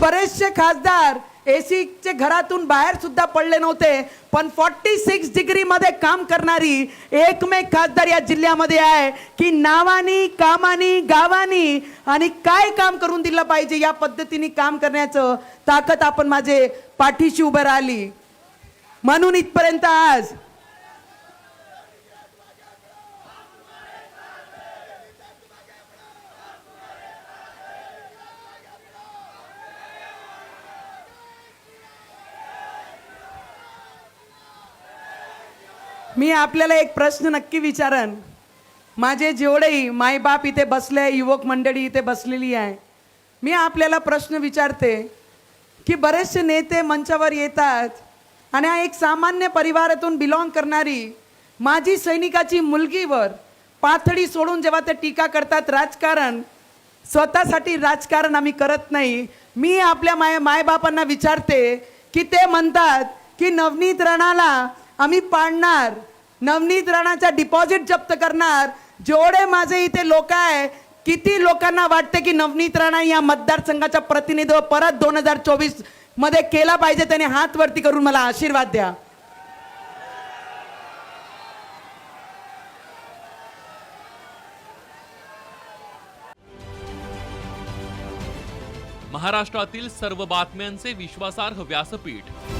बरेचसे खासदार एसीचे घरातून बाहेर सुद्धा पडले नव्हते पण फॉर्टी सिक्स डिग्री मध्ये काम करणारी एकमेव खासदार या जिल्ह्यामध्ये आहे की नावानी कामानी गावानी आणि काय काम करून दिलं पाहिजे या पद्धतीने काम करण्याचं ताकद आपण माझे पाठीशी उभं राहिली. म्हणून इथपर्यंत आज मी आपल्याला एक प्रश्न नक्की विचारन. माझे जेवढेही मायबाप इथे बसले युवक मंडळी इथे बसलेली आहे मी आपल्याला प्रश्न विचारते की बरेचसे नेते मंचावर येतात आणि हा एक सामान्य परिवारातून बिलॉंग करणारी माझी सैनिकाची मुलगीवर पाथडी सोडून जेव्हा ते टीका करतात राजकारण स्वतःसाठी राजकारण आम्ही करत नाही. मी आपल्या माय मायबापांना विचारते की ते म्हणतात की नवनीत रणाला आम्ही पाडणार. नवनीत राणाचा डिपॉझिट जप्त करणार. जेवढे माझे इथे लोक आहे किती लोकांना वाटते की नवनीत राणा या मतदारसंघाचा प्रतिनिधित्व परत दोन हजार चोवीसमध्ये केला पाहिजे त्याने हात वरती करून मला आशीर्वाद द्या. महाराष्ट्रातील सर्व बातम्यांचे विश्वासार्ह व्यासपीठ.